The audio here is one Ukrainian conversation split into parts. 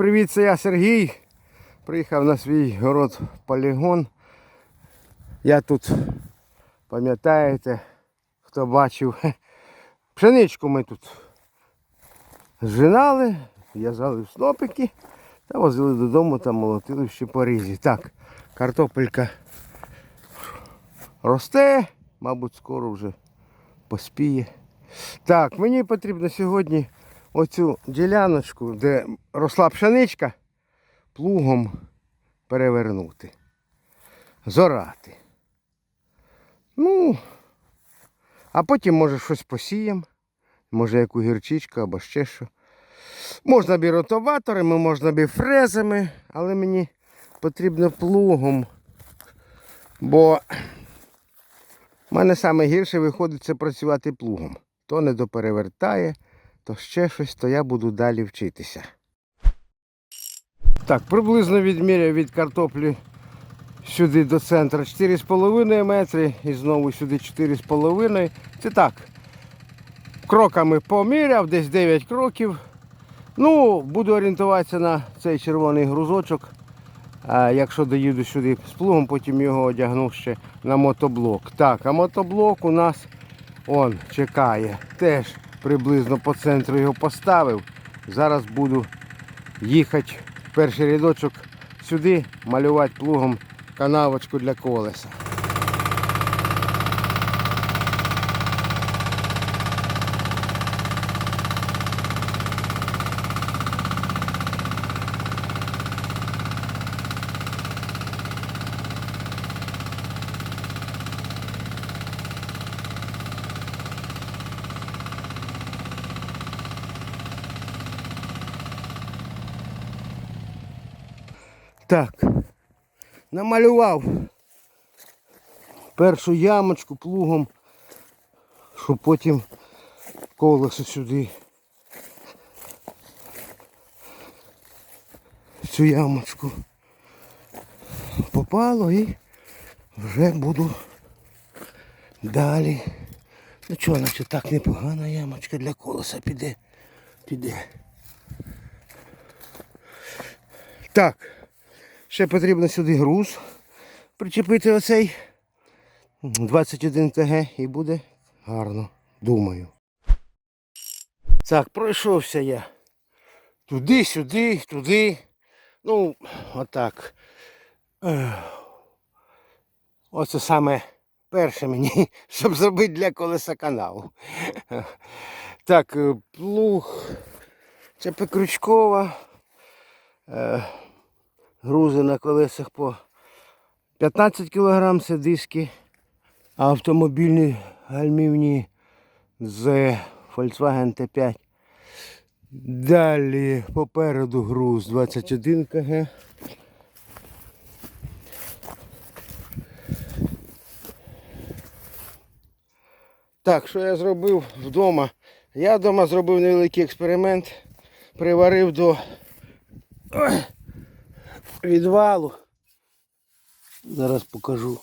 Привіт, це я Сергій. Приїхав на свій город полігон. Я тут, пам'ятаєте, хто бачив, пшеничку ми тут зжинали, в'язали в снопики та возили додому та молотили ще по різі. Так, картопелька росте, мабуть, скоро вже поспіє. Так, мені потрібно сьогодні оцю діляночку, де росла пшеничка, плугом перевернути. Зорати. Ну, а потім може щось посіємо, може яку гірчичку або ще що. Можна б і ротоваторами, можна б фрезами, але мені потрібно плугом. Бо в мене саме гірше виходить це працювати плугом. То не доперевертає, то ще щось, то я буду далі вчитися. Так, приблизно відміряю від картоплі сюди до центру 4,5 метри і знову сюди 4,5. Це так. Кроками поміряв, десь 9 кроків. Ну, буду орієнтуватися на цей червоний грузочок. А якщо доїду сюди з плугом, потім його одягну ще на мотоблок. Так, а мотоблок у нас он чекає. Теж приблизно по центру його поставив. Зараз буду їхати в перший рядочок сюди, малювати плугом канавочку для колеса. Так, намалював першу ямочку плугом, щоб потім колесо сюди. Цю ямочку попало і вже буду далі. Ну чого, наче так непогана ямочка для колеса піде. Піде. Так. Ще потрібно сюди груз причепити оцей 21 ТГ і буде гарно, думаю. Так, пройшовся я туди, сюди, туди. Ну, отак. Оце саме перше мені, щоб зробити для колеса каналу. Так, е, плуг, цепи крючкова. Грузи на колесах по 15 кг це диски, а автомобільні гальмівні з Volkswagen T5. Далі попереду груз 21 кг. Так, що я зробив вдома? Я вдома зробив невеликий експеримент, приварив до відвалу. Зараз покажу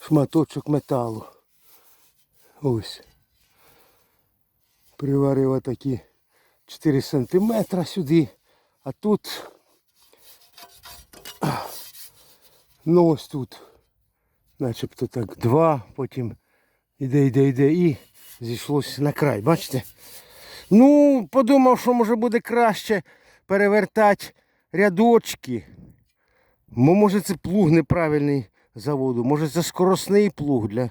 шматочок металу. Ось. Приварив отакі 4 сантиметра сюди, а тут ну ось тут начебто так два, потім іде, йде, йде і зійшлося на край, бачите? Ну, подумав, що може буде краще перевертати рядочки. Мо, Може це плуг неправильний заводу, може це скоросний плуг для,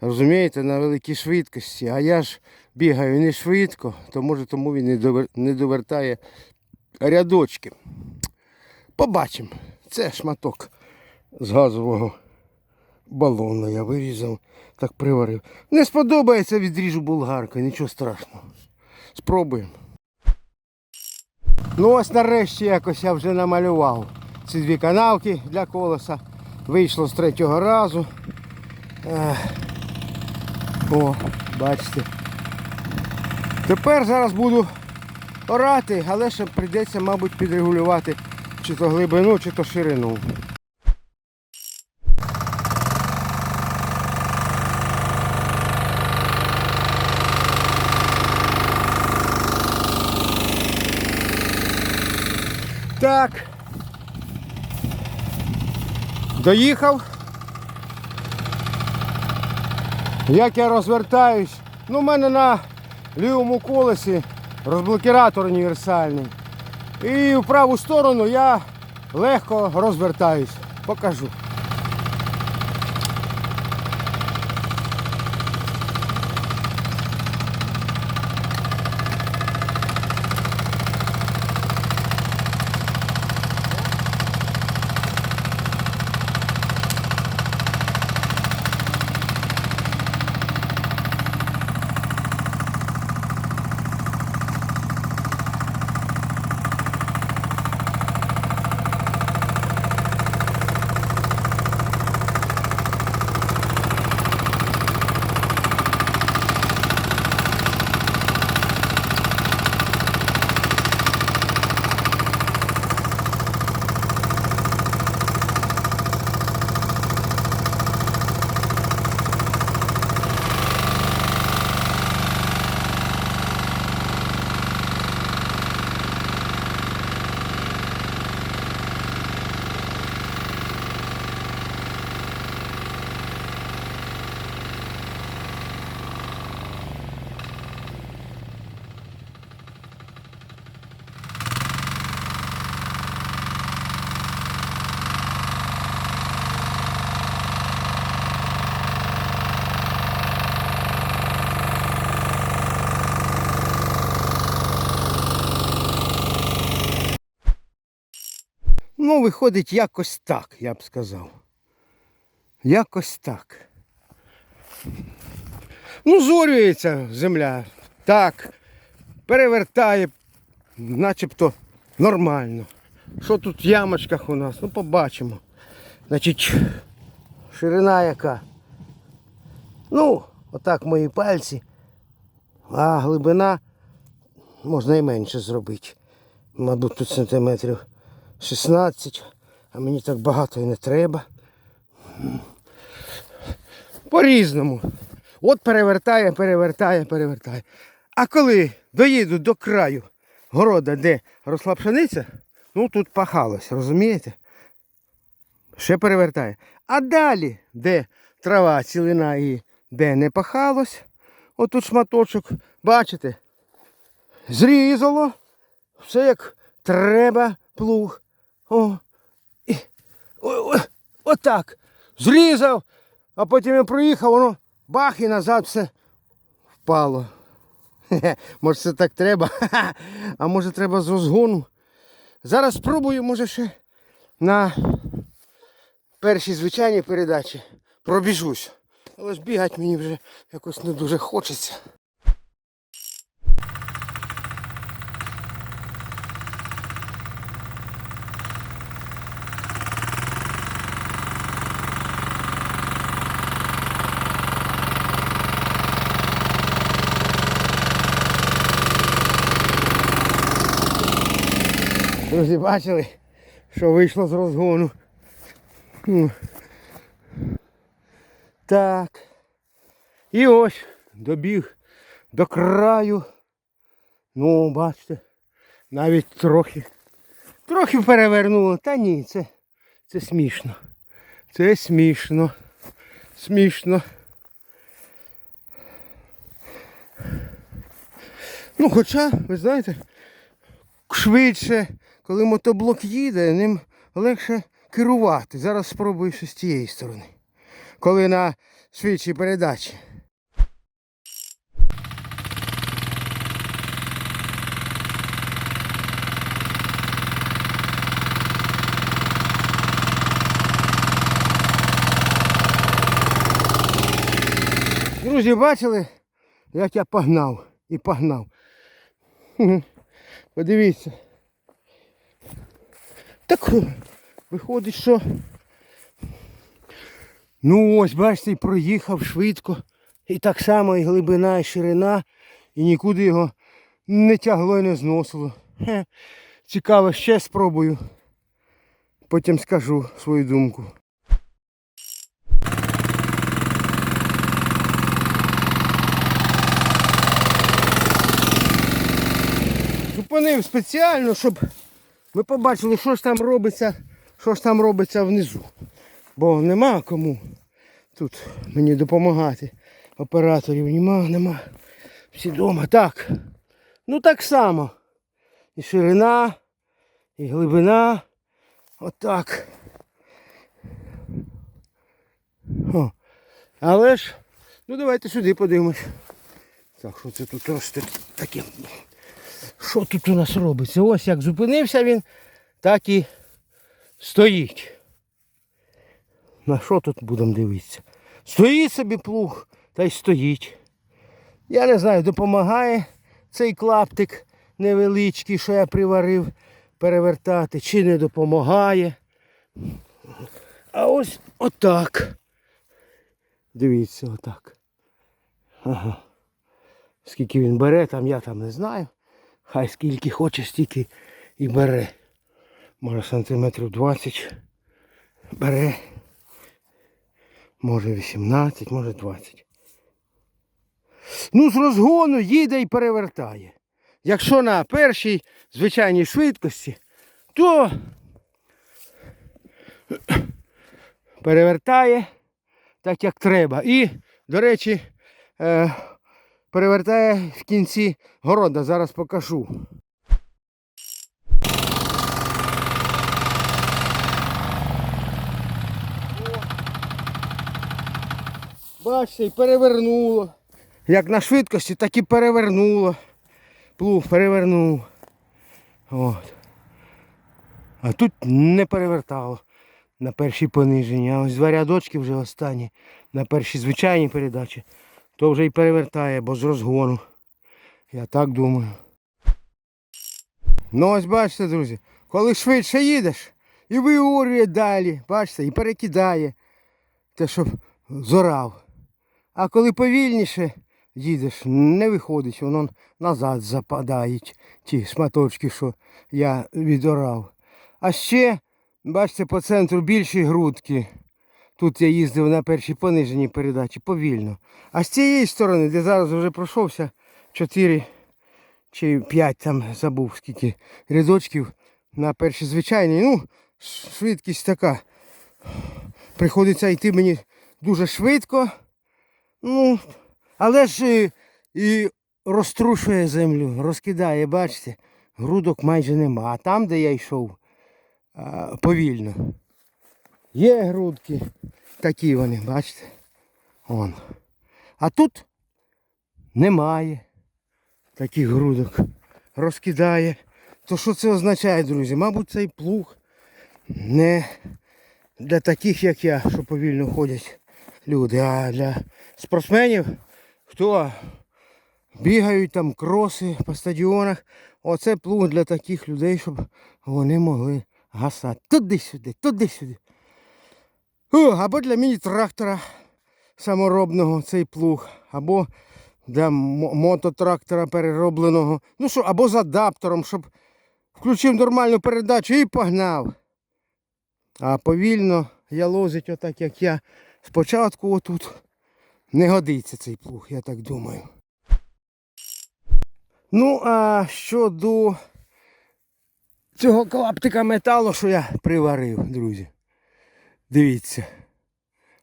розумієте, на великій швидкості. А я ж бігаю не швидко, то може тому він не, довертає рядочки. Побачимо. Це шматок з газового балону я вирізав, так приварив. Не сподобається, відріжу болгаркою, нічого страшного. Спробуємо. Ну ось нарешті якось я вже намалював ці дві канавки для колеса. Вийшло з третього разу. О, бачите. Тепер зараз буду орати, але ще прийдеться, мабуть, підрегулювати чи то глибину, чи то ширину. Так. Доїхав. Як я розвертаюсь? Ну, в мене на лівому колесі розблокіратор універсальний. І в праву сторону я легко розвертаюсь. Покажу. Ну, виходить якось так, я б сказав. Якось так. Ну, зорюється земля. Так. Перевертає, начебто нормально. Що тут в ямочках у нас? Ну, побачимо. Значить, ширина яка. Ну, отак мої пальці. А глибина можна і менше зробити. Мабуть, тут сантиметрів 16, а мені так багато і не треба. По-різному. От перевертає, перевертає, перевертає. А коли доїду до краю города, де росла пшениця, ну тут пахалось, розумієте? Ще перевертає. А далі, де трава, цілина і де не пахалось, отут шматочок, бачите, зрізало, все як треба, плуг. О, отак. Зрізав, а потім я проїхав, воно бах і назад все впало. Може це так треба, а може треба з розгону. Зараз спробую, може ще на першій звичайній передачі пробіжусь. Але ж бігати мені вже якось не дуже хочеться. Друзі, бачили, що вийшло з розгону. Ну. Так. І ось добіг до краю. Ну, бачите, навіть трохи. Трохи перевернуло. Та ні, це, це смішно. Це смішно. Смішно. Ну, хоча, ви знаєте, швидше, коли мотоблок їде, ним легше керувати. Зараз спробую ще з тієї сторони. Коли на швидшій передачі. Друзі, бачили, як я погнав і погнав. Подивіться. Так виходить, що. Ну ось, бачите, проїхав швидко. І так само і глибина, і ширина, і нікуди його не тягло і не зносило. Хе. Цікаво, ще спробую. Потім скажу свою думку. Зупинив спеціально, щоб ми побачили, що ж там робиться, що ж там робиться внизу. Бо нема кому тут мені допомагати. Операторів нема, нема. Всі вдома. Так. Ну так само. І ширина, і глибина. Отак. О. Але ж, ну давайте сюди подивимось. Так, що це тут росте таке? Що тут у нас робиться? Ось як зупинився він, так і стоїть. На що тут будемо дивитися? Стоїть собі плуг та й стоїть. Я не знаю, допомагає цей клаптик невеличкий, що я приварив, перевертати, чи не допомагає. А ось отак. Дивіться, отак. Ага. Скільки він бере, там я там не знаю. Хай скільки хоче, стільки і бере. Може сантиметрів 20 бере. Може 18, може 20. Ну, з розгону їде і перевертає. Якщо на першій звичайній швидкості, то перевертає так, як треба. І, до речі, е, перевертає в кінці города. Зараз покажу. Бачите, і перевернуло. Як на швидкості, так і перевернуло. Плуг перевернув. От. А тут не перевертало на першій пониженні. А ось два рядочки вже останні. На першій звичайній передачі. То вже і перевертає, бо з розгону. Я так думаю. Ну ось бачите, друзі, коли швидше їдеш і виорює далі, бачите, і перекидає те, щоб зорав. А коли повільніше їдеш, не виходить, воно назад западають ті шматочки, що я відорав. А ще, бачите, по центру більші грудки. Тут я їздив на першій пониженій передачі повільно. А з цієї сторони, де зараз вже пройшовся 4 чи 5 там забув скільки рядочків на першій звичайній. Ну, швидкість така. Приходиться йти мені дуже швидко. Ну, але ж і, і розтрушує землю, розкидає, бачите, грудок майже нема. А там, де я йшов, повільно. Є грудки, такі вони, бачите. Вон. А тут немає таких грудок. Розкидає. То що це означає, друзі? Мабуть, цей плуг не для таких, як я, що повільно ходять люди, а для спортсменів, хто бігають там кроси по стадіонах. Оце плуг для таких людей, щоб вони могли гасати. Туди-сюди, туди-сюди. О, або для міні-трактора саморобного цей плуг, або для мототрактора переробленого. Ну що, або з адаптером, щоб включив нормальну передачу і погнав. А повільно ялозить отак, як я. Спочатку отут не годиться цей плуг, я так думаю. Ну, а щодо цього клаптика металу, що я приварив, друзі. Дивіться.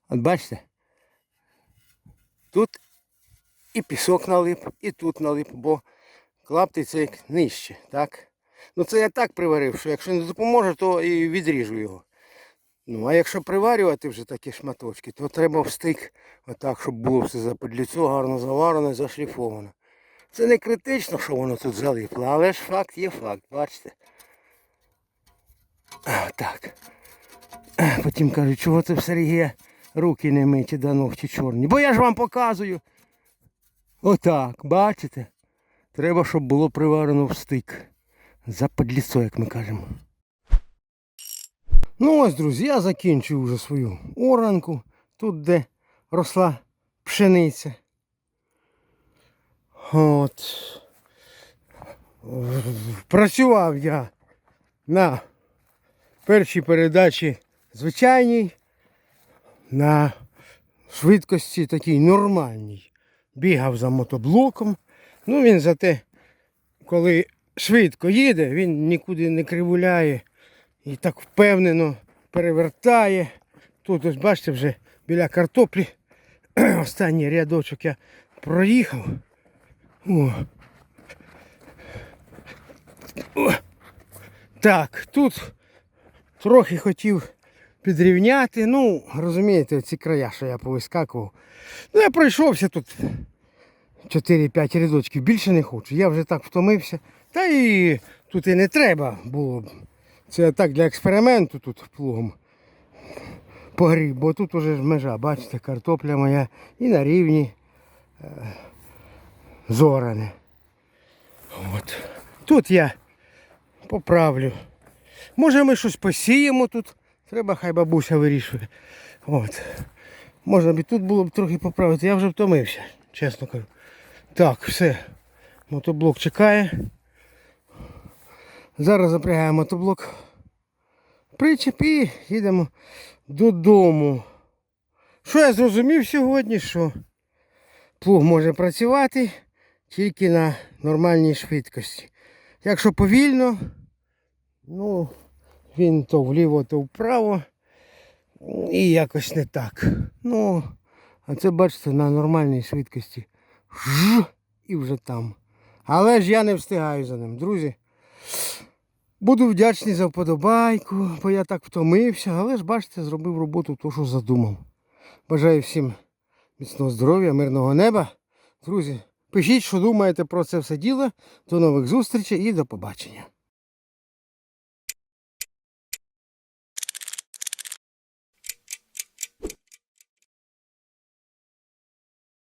От бачите? Тут і пісок налип, і тут налип, бо клаптик це як нижче, так? Ну це я так приварив, що якщо не допоможе, то і відріжу його. Ну, а якщо приварювати вже такі шматочки, то треба в стик, отак, щоб було все заподліцо, гарно заварено, зашліфовано. Це не критично, що воно тут залипло, але ж факт є факт, бачите? А, так. А, Потім кажуть, чого це в Сергія руки не миті да ногті чорні. Бо я ж вам показую. Отак, бачите? Треба, щоб було приварено в стик. Заподліцо, як ми кажемо. Ну ось, друзі, я закінчую вже свою оранку. Тут, де росла пшениця. От. Працював я на першій передачі звичайній, на швидкості такій нормальній. Бігав за мотоблоком. Ну він зате, коли швидко їде, він нікуди не кривуляє і так впевнено перевертає. Тут ось бачите вже біля картоплі. Останній рядочок я проїхав. О. О. Так, тут трохи хотів підрівняти. Ну, розумієте, ці края, що я повискакував. Ну, я пройшовся тут 4-5 рядочків, більше не хочу. Я вже так втомився. Та і тут і не треба було. б. Це так для експерименту тут плугом погріб, бо тут уже межа, бачите, картопля моя і на рівні е, зоране. От. Тут я поправлю. Може ми щось посіємо тут. Треба, хай бабуся вирішує. От. Можна б і тут було б трохи поправити. Я вже втомився, чесно кажу. Так, все. Мотоблок чекає. Зараз запрягаємо мотоблок. Причеп і їдемо додому. Що я зрозумів сьогодні, що плуг може працювати тільки на нормальній швидкості. Якщо повільно, ну, він то вліво, то вправо. І якось не так. Ну, а це бачите на нормальній швидкості. Ж, і вже там. Але ж я не встигаю за ним, друзі. Буду вдячний за вподобайку, бо я так втомився, але ж бачите, зробив роботу то, що задумав. Бажаю всім міцного здоров'я, мирного неба. Друзі, пишіть, що думаєте про це все діло. До нових зустрічей і до побачення.